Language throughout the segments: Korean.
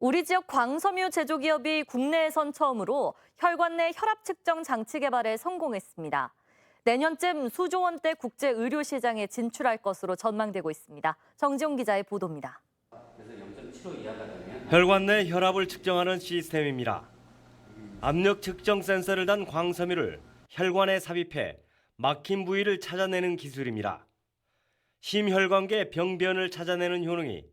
우리 지역 광섬유 제조기업이 국내에선 처음으로 혈관 내 혈압 측정 장치 개발에 성공했습니다. 내년쯤 수조 원대 국제 의료 시장에 진출할 것으로 전망되고 있습니다. 정지용 기자의 보도입니다. 혈관 내 혈압을 측정하는 시스템입니다. 압력 측정 센서를 단 광섬유를 혈관에 삽입해 막힌 부위를 찾아내는 기술입니다. 심혈관계 병변을 찾아내는 효능이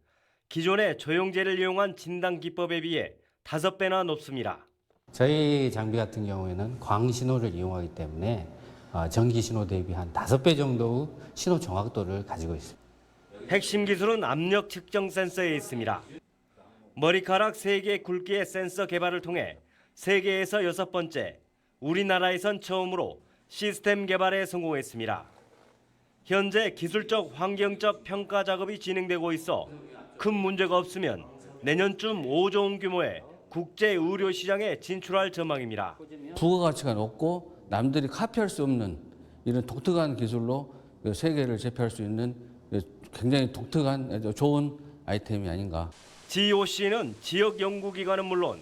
기존의 조영제를 이용한 진단 기법에 비해 다섯 배나 높습니다. 저희 장비 같은 경우에는 광신호를 이용하기 때문에 어, 전기 신호 대비 한 다섯 배 정도의 신호 정확도를 가지고 있습니다. 핵심 기술은 압력 측정 센서에 있습니다. 머리카락 3개 굵기의 센서 개발을 통해 세계에서 여섯 번째, 우리나라에선 처음으로 시스템 개발에 성공했습니다. 현재 기술적 환경적 평가 작업이 진행되고 있어 큰 문제가 없으면 내년쯤 5조 원 규모의 국제 의료 시장에 진출할 전망입니다. 부가가치가 높고 남들이 카피할 수 없는 이런 독특한 기술로 그 세계를 제패할 수 있는 굉장히 독특한 좋은 아이템이 아닌가. GOC는 지역 연구기관은 물론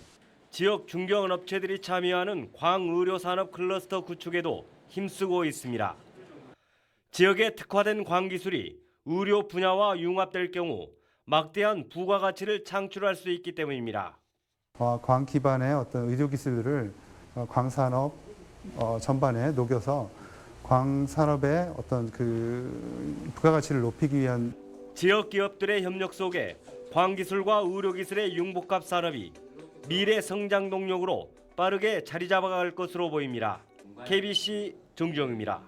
지역 중견 업체들이 참여하는 광의료 산업 클러스터 구축에도 힘쓰고 있습니다. 지역에 특화된 광기술이 의료 분야와 융합될 경우 막대한 부가 가치를 창출할 수 있기 때문입니다. 어, 광 기반의 어떤 의료 기술들을 어, 광산업 어, 전반에 녹여서 광산업의 어떤 그 부가가치를 높이기 위한 지역 기업들의 협력 속에 광기술과 의료기술의 융복합 산업이 미래 성장 동력으로 빠르게 자리 잡아갈 것으로 보입니다. KBC 정주영입니다.